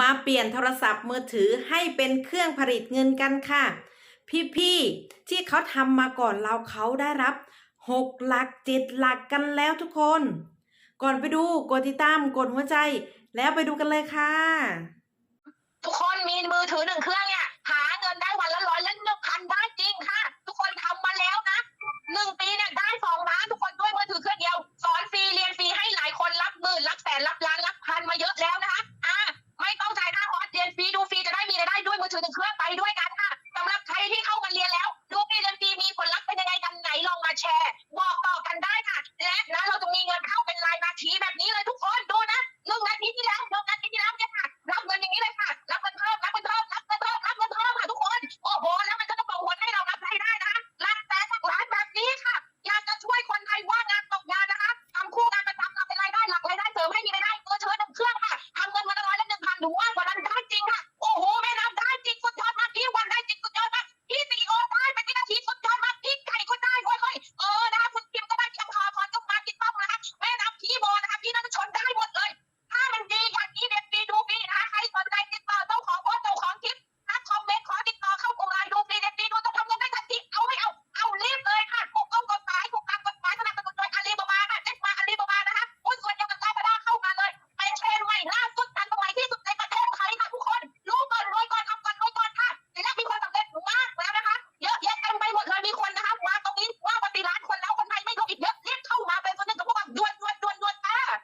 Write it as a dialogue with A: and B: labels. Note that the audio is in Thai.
A: มาเปลี่ยนโทรศัพท์มือถือให้เป็นเครื่องผลิตเงินกันค่ะ พี่ๆที่เขาทำมาก่อนเราเขาได้รับหกหลักเจ็ดหลักกันแล้วทุกคน ก่อนไปดูกดติดตามกดหัวใจแล้วไปดูกันเลยค่ะ
B: ทุกคนมีมือถือหนึ่งเครื่องเนี่ยหาเงินได้วันละร้อยละหนึ่งพันได้จริงค่ะ ทุกคนทำมาแล้วนะหนึ่งปีเนี่ยได้สองล้านทุกคนด้วยมือถือเครื่องเดียว สอนฟรีเรียนฟรีให้หลายคนรับหมื่นรับแสนรับล้านรับพันมาเยอะแล้วนะคะ มือถือหนึ่งเครื่องไปด้วยกัน